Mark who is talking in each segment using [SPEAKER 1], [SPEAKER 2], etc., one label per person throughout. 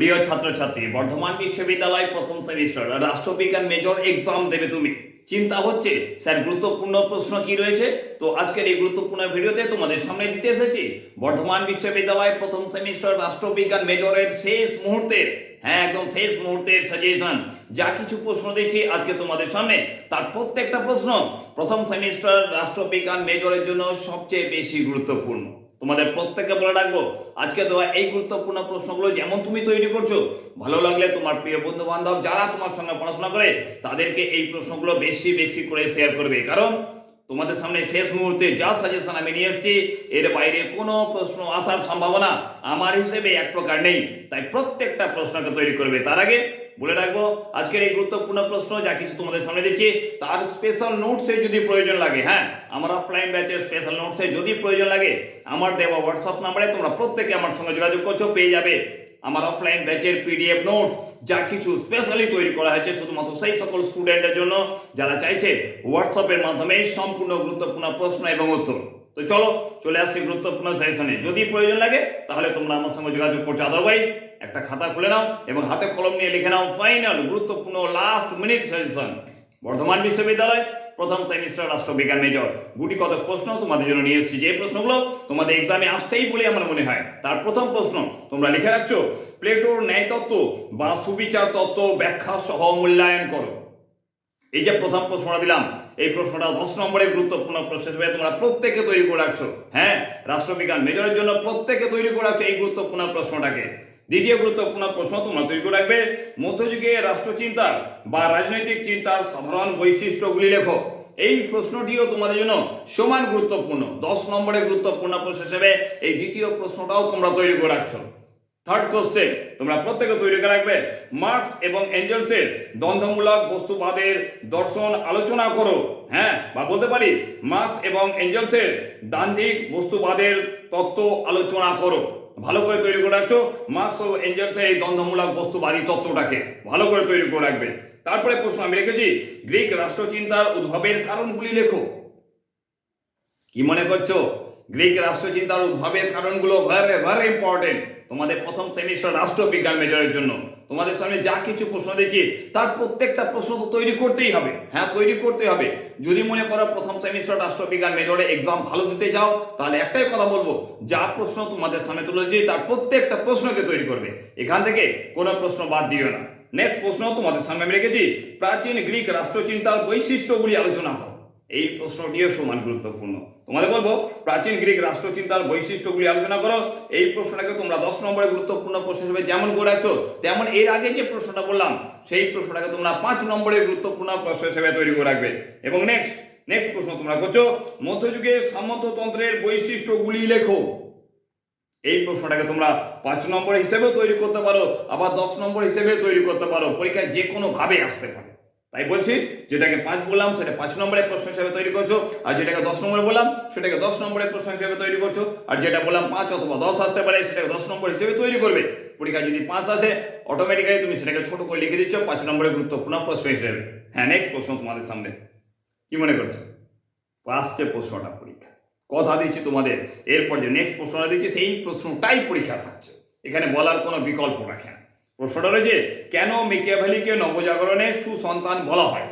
[SPEAKER 1] প্রিয় ছাত্রছাত্রী, বর্ধমান বিশ্ববিদ্যালয় প্রথম সেমিস্টার, রাষ্ট্রবিজ্ঞান মেজর এক্সাম দেবে তুমি। চিন্তা হচ্ছে, স্যার গুরুত্বপূর্ণ প্রশ্ন কি রয়েছে? তো আজকের এই গুরুত্বপূর্ণ ভিডিওতে তোমাদের সামনে দিতে এসেছি, বর্ধমান বিশ্ববিদ্যালয় প্রথম সেমিস্টার রাষ্ট্রবিজ্ঞান মেজরের শেষ মুহূর্তের হ্যাঁ একদম শেষ মুহূর্তের সাজেশন যা কিছু প্রশ্ন দিচ্ছি আজকে তোমাদের সামনে, তার প্রত্যেকটা প্রশ্ন প্রথম সেমিস্টার রাষ্ট্রবিজ্ঞান মেজরের জন্য সবচেয়ে বেশি গুরুত্বপূর্ণ। তোমাদের প্রত্যেককে বলে রাখব, আজকে দেওয়া এই গুরুত্বপূর্ণ প্রশ্নগুলো যেমন তুমি তৈরি করছ, ভালো লাগলে তোমার প্রিয় বন্ধু বান্ধব যারা তোমার সঙ্গে পড়াশোনা করে, তাদেরকে এই প্রশ্নগুলো বেশি বেশি করে শেয়ার করবে। কারণ তোমাদের সামনে শেষ মুহূর্তে যা সাজেশন আমি নিয়ে এসেছি, এর বাইরে কোনো প্রশ্ন আসার সম্ভাবনা আমার হিসেবে এক প্রকার নেই। তাই প্রত্যেকটা প্রশ্নকে তৈরি করবে। তার আগে বলে রাখব, আজকের এই গুরুত্বপূর্ণ প্রশ্ন যা কিছু তোমাদের সামনে দিচ্ছি, তার স্পেশাল নোটসে যদি প্রয়োজন লাগে হ্যাঁ আমার অফলাইন ব্যাচের স্পেশাল নোটসে যদি প্রয়োজন লাগে, আমার দেওয়া হোয়াটসঅ্যাপ নাম্বারে তোমরা প্রত্যেকে আমার সঙ্গে যোগাযোগ করছ, পেয়ে যাবে আমার অফলাইন ব্যাচের পিডিএফ নোটস যা কিছু স্পেশালি তৈরি করা হয়েছে শুধুমাত্র সেই সকল স্টুডেন্টের জন্য, যারা চাইছে হোয়াটসঅ্যাপের মাধ্যমে সম্পূর্ণ গুরুত্বপূর্ণ প্রশ্ন এবং উত্তর। তো চলো, চলে আসছি গুরুত্বপূর্ণ সেশনে যদি প্রয়োজন লাগে, তাহলে তোমরা আমার সঙ্গে যোগাযোগ করছ। আদারওয়াইজ একটা খাতা খুলে নাও এবং হাতে কলম নিয়ে লিখে নাও ফাইনাল গুরুত্বপূর্ণ লাস্ট মিনিট সেশন বর্ধমান বিশ্ববিদ্যালয়, প্রথম সেমিস্টার রাষ্ট্রবিজ্ঞান মেজর গুটি কত প্রশ্ন তোমাদের জন্য নিয়ে এসেছি। যে প্রশ্নগুলো তোমাদের এক্সামে আসছেই বলে আমার মনে হয়, তার প্রথম প্রশ্ন তোমরা লিখে রাখছো, প্লেটোর ন্যায় তত্ত্ব বা সুবিচার তত্ত্ব ব্যাখ্যা সহ মূল্যায়ন করো। এই যে প্রথম প্রশ্নটা দিলাম, এই প্রশ্নটা দশ নম্বরের গুরুত্বপূর্ণ প্রশ্ন হিসেবে তোমরা প্রত্যেকে তৈরি করে রাখছো। হ্যাঁ রাষ্ট্রবিজ্ঞান মেজরের জন্য প্রত্যেকে তৈরি করে রাখছো এই গুরুত্বপূর্ণ প্রশ্নটাকে। দ্বিতীয় গুরুত্বপূর্ণ প্রশ্ন তোমরা তৈরি করে রাখবে, মধ্যযুগে রাষ্ট্রচিন্তার বা রাজনৈতিক চিন্তার সাধারণ বৈশিষ্ট্যগুলি লেখো। এই প্রশ্নটিও তোমাদের জন্য সমান গুরুত্বপূর্ণ। দশ নম্বরের গুরুত্বপূর্ণ প্রশ্ন হিসেবে এই দ্বিতীয় প্রশ্নটাও তোমরা তৈরি করে রাখছো। থার্ড কোশ্চেন তোমরা প্রত্যেকে তৈরি করে রাখবে। মার্কস এবং এঞ্জেলসের দ্বন্দ্বমূলক বস্তুবাদের দর্শন আলোচনা করো। হ্যাঁ বা বলতে পারি মার্কস এবং এঞ্জেলসের দান্দিক বস্তুবাদের তত্ত্ব আলোচনা করো। ভালো করে তৈরি করে রাখছো মার্কস ও এঞ্জেলসের এই দ্বন্দ্বমূলক বস্তুবাদী তত্ত্বটাকে ভালো করে তৈরি করে রাখবে। তারপরে প্রশ্ন আমি রেখেছি, গ্রিক রাষ্ট্রচিন্তার উদ্ভবের কারণগুলি লেখো। কি মনে করছ? গ্রিক রাষ্ট্রচিন্তার উদ্ভবের কারণগুলো ভেরি ভেরি ইম্পর্টেন্ট তোমাদের প্রথম সেমিস্টার রাষ্ট্রবিজ্ঞান মেজরের জন্য। তোমাদের সামনে যা কিছু প্রশ্ন দিচ্ছি তার প্রত্যেকটা প্রশ্ন তো তৈরি করতেই হবে। হ্যাঁ তৈরি করতে হবে। যদি মনে করো প্রথম সেমিস্টার রাষ্ট্রবিজ্ঞান মেজরে এক্সাম ভালো দিতে যাও, তাহলে একটাই কথা বলব, যা প্রশ্ন তোমাদের সামনে তুলেছি, তার প্রত্যেকটা প্রশ্নকে তৈরি করবে। এখান থেকে কোনো প্রশ্ন বাদ দিও না। নেক্সট প্রশ্ন তোমাদের সামনে আমি রেখেছি, প্রাচীন গ্রিক রাষ্ট্রচিন্তার বৈশিষ্ট্যগুলি আলোচনা করো। এই প্রশ্নটিও সমান গুরুত্বপূর্ণ। তোমাদের বলব, প্রাচীন গ্রিক রাষ্ট্রচিন্তার বৈশিষ্ট্যগুলি আলোচনা করো। এই প্রশ্নটাকে তোমরা দশ নম্বরে গুরুত্বপূর্ণ প্রশ্ন হিসেবে যেমন করে রাখছো, তেমন এর আগে যে প্রশ্নটা বললাম, সেই প্রশ্নটাকে তোমরা পাঁচ নম্বরে গুরুত্বপূর্ণ প্রশ্ন হিসেবে তৈরি করে রাখবে। এবং নেক্সট নেক্সট প্রশ্ন তোমরা করছ, মধ্যযুগে সামন্ততন্ত্রের বৈশিষ্ট্যগুলি লেখো। এই প্রশ্নটাকে তোমরা পাঁচ নম্বর হিসেবেও তৈরি করতে পারো, আবার দশ নম্বর হিসেবে তৈরি করতে পারো, পরীক্ষায় যে কোনো ভাবে আসতে পারে। তাই বলছি, যেটাকে পাঁচ বললাম, সেটা পাঁচ নম্বরের প্রশ্ন হিসেবে তৈরি করছ, আর যেটাকে দশ নম্বরে বললাম, সেটাকে দশ নম্বরের প্রশ্ন হিসেবে তৈরি করছ, আর যেটা বললাম পাঁচ অথবা দশ আসতে পারে, সেটাকে দশ নম্বর হিসেবে তৈরি করবে। পরীক্ষা যদি পাঁচ আসে অটোমেটিক্যালি তুমি সেটাকে ছোট করে লিখে দিচ্ছ, পাঁচ নম্বরের গুরুত্বপূর্ণ প্রশ্ন হিসেবে। হ্যাঁ নেক্সট প্রশ্ন তোমাদের সামনে। কি মনে করছ? আসছে প্রশ্নটা পরীক্ষা। কথা দিচ্ছি তোমাদের। এরপর যে নেক্সট প্রশ্নটা দিচ্ছি, সেই প্রশ্নটাই পরীক্ষা থাকছে। এখানে বলার কোনো বিকল্প রাখে না। প্রশ্নটা রয়েছে, কেন মেকিয়াভ্যালিকে নবজাগরণের সুসন্তান বলা হয়?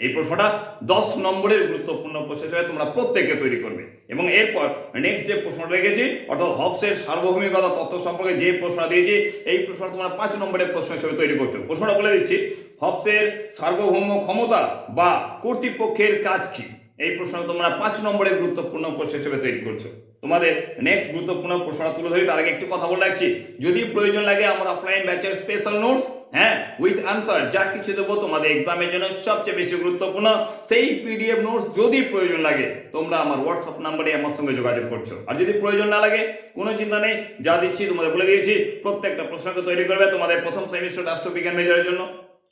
[SPEAKER 1] এই প্রশ্নটা দশ নম্বরের গুরুত্বপূর্ণ প্রশ্ন হিসেবে তোমরা প্রত্যেককে তৈরি করবে। এবং এরপর নেক্সট যে প্রশ্নটা রেখেছি অর্থাৎ হবসের সার্বভৌমিকতা তত্ত্ব সম্পর্কে যে প্রশ্নটা দিয়েছি, এই প্রশ্নটা তোমরা পাঁচ নম্বরের প্রশ্ন হিসেবে তৈরি করছ। প্রশ্নটা বলে দিচ্ছি হবসের সার্বভৌম ক্ষমতা বা কর্তৃপক্ষের কাজ কি? এই প্রশ্ন তোমরা পাঁচ নম্বরের গুরুত্বপূর্ণ প্রশ্ন হিসেবে তৈরি করছ। তোমাদের নেক্সট গুরুত্বপূর্ণ প্রশ্ন তুলে ধরি তার আগে একটু কথা বলে রাখছি। যদি প্রয়োজন লাগে আমার অফলাইন ব্যাচের স্পেশাল নোটস হ্যাঁ উইথ আনসার যা কিছু দেবো তোমাদের এক্সামের জন্য সবচেয়ে বেশি গুরুত্বপূর্ণ। সেই পিডিএফ নোটস যদি প্রয়োজন লাগে, তোমরা আমার হোয়াটসঅ্যাপ নাম্বারে আমার সঙ্গে যোগাযোগ করছ। আর যদি প্রয়োজন না লাগে, কোনো চিন্তা নেই, যা দিচ্ছি তোমাদের বলে দিয়েছি। প্রত্যেকটা প্রশ্নকে তৈরি করবে তোমাদের প্রথম সেমিস্টার রাষ্ট্রবিজ্ঞান মেজরের জন্য।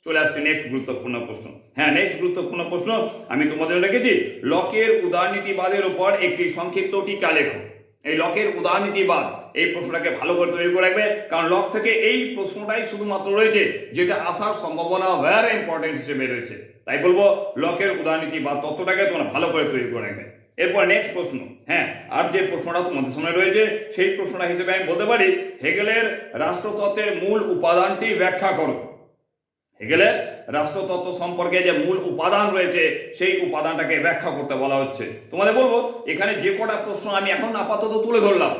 [SPEAKER 1] চলে আসছে নেক্সট গুরুত্বপূর্ণ প্রশ্ন। হ্যাঁ নেক্সট গুরুত্বপূর্ণ প্রশ্ন, আমি তোমাদের রেখেছি লকের উদারনীতিবাদের উপর একটি সংক্ষিপ্ত টিকা লেখো। এই লকের উদারনীতিবাদ, এই প্রশ্নটাকে ভালো করে তৈরি করে রাখবে, কারণ লক থেকে এই প্রশ্নটাই শুধুমাত্র রয়েছে, যেটা আসার সম্ভাবনা ভেরি ইম্পর্টেন্ট হিসেবে রয়েছে। তাই বলব, লকের উদারনীতিবাদ তত্ত্বটাকে তোমরা ভালো করে তৈরি করে রাখবে। এরপর নেক্সট প্রশ্ন হ্যাঁ আর যে প্রশ্নটা তোমাদের সামনে রয়েছে, সেই প্রশ্নটা হিসেবে আমি বলতে পারি, হেগেলের রাষ্ট্রতত্ত্বের মূল উপাদানটি ব্যাখ্যা করো। হেগেলের রাষ্ট্রতত্ত্ব সম্পর্কে যে মূল উপাদান রয়েছে, সেই উপাদানটাকে ব্যাখ্যা করতে বলা হচ্ছে। তোমাদের বলব, এখানে যে কটা প্রশ্ন আমি এখন আপাতত তুলে ধরলাম,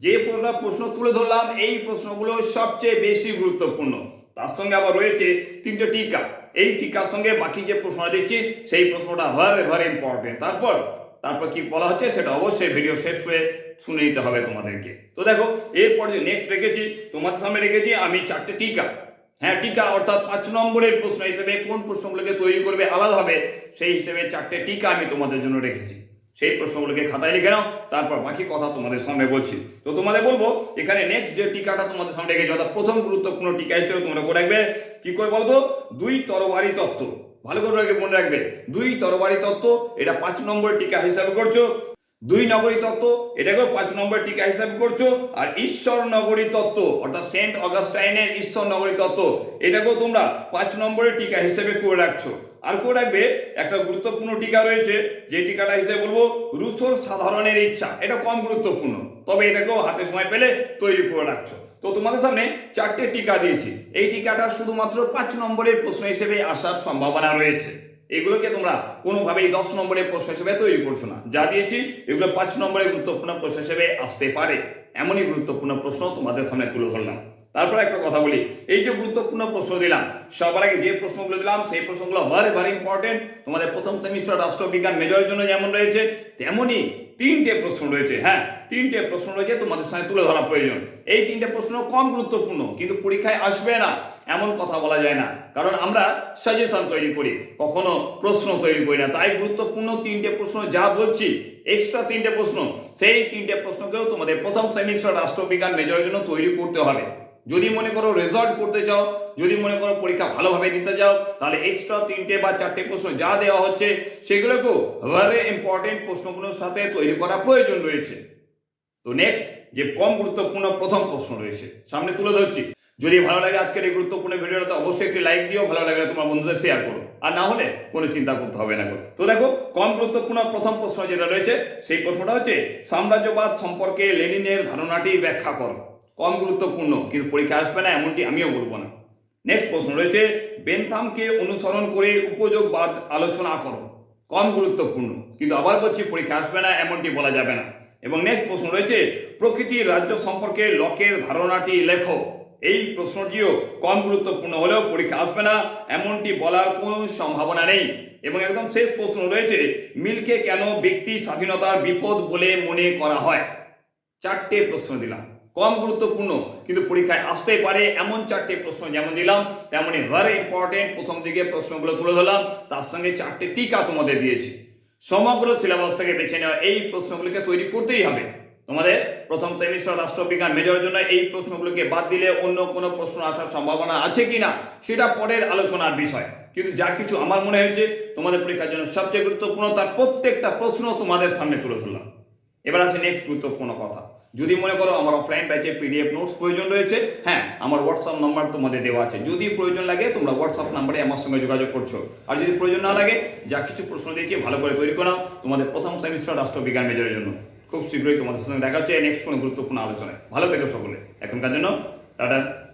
[SPEAKER 1] যে কটা প্রশ্ন তুলে ধরলাম, এই প্রশ্নগুলো সবচেয়ে বেশি গুরুত্বপূর্ণ। তার সঙ্গে আবার রয়েছে তিনটে টিকা। এই টিকার সঙ্গে বাকি যে প্রশ্নটা দিচ্ছি, সেই প্রশ্নটা ভেরি ভেরি ইম্পর্টেন্ট তারপর তারপর কি বলা হচ্ছে, সেটা অবশ্যই ভিডিও শেষ হয়ে শুনে নিতে হবে তোমাদেরকে। তো দেখো, এরপর যে নেক্সট রেখেছি, তোমাদের সামনে রেখেছি আমি চারটে টিকা। হ্যাঁ টিকা, অর্থাৎ পাঁচ নম্বরের প্রশ্ন হিসেবে কোন প্রশ্নগুলোকে তৈরি করবে আলাদাভাবে সেই হিসেবে চারটে টিকা আমি তোমাদের জন্য রেখেছি। সেই প্রশ্নগুলোকে খাতায় লিখে নাও, তারপর বাকি কথা তোমাদের সামনে বলছি। তো তোমাদের বলব, এখানে নেক্সট যে টিকাটা তোমাদের সামনে রেখেছি, অর্থাৎ প্রথম গুরুত্বপূর্ণ টিকা হিসেবে তোমরা করে রাখবে, কি করে বলতো দুই তরবারি তত্ত্ব। ভালো করে মনে রাখবে। দুই তরবারি তত্ত্ব, এটা পাঁচ নম্বরের টিকা হিসাবে করছ। দুই নগরী তত্ত্ব, এটাকেও পাঁচ নম্বর টিকা হিসাবে করছ, আর ঈশ্বর নগরী তত্ত্ব, অর্থাৎ সেন্ট অগাস্টাইনের ঈশ্বর নগরী তত্ত্ব, এটাকেও তোমরা পাঁচ নম্বরের টিকা হিসেবে করে রাখছো। আর করে রাখবে একটা গুরুত্বপূর্ণ টিকা রয়েছে, যে টিকাটা হিসেবে বলব, রুশোর সাধারণের ইচ্ছা, এটা কম গুরুত্বপূর্ণ, তবে এটাকেও হাতে সময় পেলে তৈরি করে রাখছো। তো তোমাদের সামনে চারটে টিকা দিয়েছি, এই টিকাটা শুধুমাত্র পাঁচ নম্বরের প্রশ্ন হিসেবে আসার সম্ভাবনা রয়েছে। এগুলোকে তোমরা কোনোভাবেই দশ নম্বরের প্রশ্ন হিসেবে তৈরি করছ না। যা দিয়েছি, এগুলো পাঁচ নম্বরের গুরুত্বপূর্ণ প্রশ্ন হিসেবে আসতে পারে। এমনই গুরুত্বপূর্ণ প্রশ্ন তোমাদের সামনে তুলে ধরলাম। তারপর একটা কথা বলি। এই যে গুরুত্বপূর্ণ প্রশ্ন দিলাম, সবার আগে যে প্রশ্নগুলো দিলাম, সেই প্রশ্নগুলো ভেরি ভেরি ইম্পর্টেন্ট তোমাদের প্রথম সেমিস্টার রাষ্ট্রবিজ্ঞান মেজরের জন্য যেমন রয়েছে, তেমনই তিনটে প্রশ্ন রয়েছে। হ্যাঁ তিনটে প্রশ্ন রয়েছে তোমাদের সামনে তুলে ধরা প্রয়োজন। এই তিনটে প্রশ্ন কম গুরুত্বপূর্ণ, কিন্তু পরীক্ষায় আসবে না। এমন কথা বলা যায় না। কারণ আমরা সাজেশন তৈরি করি, কখনো প্রশ্ন তৈরি করি না। তাই গুরুত্বপূর্ণ তিনটে প্রশ্ন যা বলছি এক্সট্রা তিনটে প্রশ্ন, সেই তিনটে প্রশ্নকেও তোমাদের প্রথম সেমিস্টার রাষ্ট্রবিজ্ঞান মেজরের জন্য তৈরি করতে হবে। যদি মনে করো রেজাল্ট করতে চাও, যদি মনে করো পরীক্ষা ভালোভাবে দিতে যাও তাহলে এক্সট্রা তিনটে বা চারটে প্রশ্ন যা দেওয়া হচ্ছে, সেগুলোকেও ভেরি ইম্পর্টেন্ট প্রশ্নগুলোর সাথে তৈরি করা প্রয়োজন রয়েছে। তো নেক্সট যে কম গুরুত্বপূর্ণ প্রথম প্রশ্ন রয়েছে, সামনে তুলে ধরছি। যদি ভালো লাগে আজকের এই গুরুত্বপূর্ণ ভিডিওটা অবশ্যই একটি লাইক দিও, ভালো লাগলে তোমার বন্ধুদের শেয়ার করো। আর না হলে কোনো চিন্তা করতে হবে না। তো দেখো, কম গুরুত্বপূর্ণ প্রথম প্রশ্ন যেটা রয়েছে, সেই প্রশ্নটা হচ্ছে, সাম্রাজ্যবাদ সম্পর্কে লেনিনের ধারণাটি ব্যাখ্যা করো। কম গুরুত্বপূর্ণ, কিন্তু পরীক্ষা আসবে না, এমনটি আমিও বলব না। নেক্সট প্রশ্ন রয়েছে, বেনথামকে অনুসরণ করে উপযোগবাদ আলোচনা করো। কম গুরুত্বপূর্ণ, কিন্তু আবার বলছি পরীক্ষা আসবে না, এমনটি বলা যাবে না। এবং নেক্সট প্রশ্ন রয়েছে প্রকৃতির রাজ্য সম্পর্কে লকের ধারণাটি লেখো। এই প্রশ্নটিও কম গুরুত্বপূর্ণ হলেও পরীক্ষা আসবে না, এমনটি বলার কোনো সম্ভাবনা নেই। এবং একদম শেষ প্রশ্ন রয়েছে, মিলকে কেন ব্যক্তি স্বাধীনতার বিপদ বলে মনে করা হয়? চারটে প্রশ্ন দিলাম। কম গুরুত্বপূর্ণ, কিন্তু পরীক্ষায় আসতেই পারে, এমন চারটে প্রশ্ন যেমন দিলাম তেমনই ভেরি ইম্পর্টেন্ট প্রথম দিকে প্রশ্নগুলো তুলে ধরলাম, তার সঙ্গে চারটে টিকা তোমাদের দিয়েছি। সমগ্র সিলেবাস থেকে বেছে নেওয়া এই প্রশ্নগুলিকে তৈরি করতেই হবে। তোমাদের প্রথম সেমিস্টার রাষ্ট্রবিজ্ঞান মেজরের জন্য এই প্রশ্নগুলোকে বাদ দিলে অন্য কোনো প্রশ্ন আসার সম্ভাবনা আছে কি না সেটা পরের আলোচনার বিষয়। কিন্তু যা কিছু আমার মনে হয়েছে, তোমাদের পরীক্ষার জন্য সবচেয়ে গুরুত্বপূর্ণ তার প্রত্যেকটা প্রশ্ন তোমাদের সামনে তুলে ধরলাম। এবার আছে নেক্সট গুরুত্বপূর্ণ কথা। যদি মনে করো আমার অফলাইন ব্যাচে পিডিএফ নোটস প্রয়োজন রয়েছে হ্যাঁ আমার হোয়াটসঅ্যাপ নাম্বার তোমাদের দেওয়া আছে। যদি প্রয়োজন লাগে, তোমরা হোয়াটসঅ্যাপ নাম্বারে আমার সঙ্গে যোগাযোগ করছ। আর যদি প্রয়োজন না লাগে, যা কিছু প্রশ্ন দিয়েছি, ভালো করে তৈরি করো তোমাদের প্রথম সেমিস্টার রাষ্ট্রবিজ্ঞান মেজরের জন্য। খুব শীঘ্রই তোমাদের সঙ্গে দেখা হচ্ছে নেক্সট কোনো গুরুত্বপূর্ণ আলোচনায়। ভালো থেকো সকলে। এখনকার জন্য, টাটা।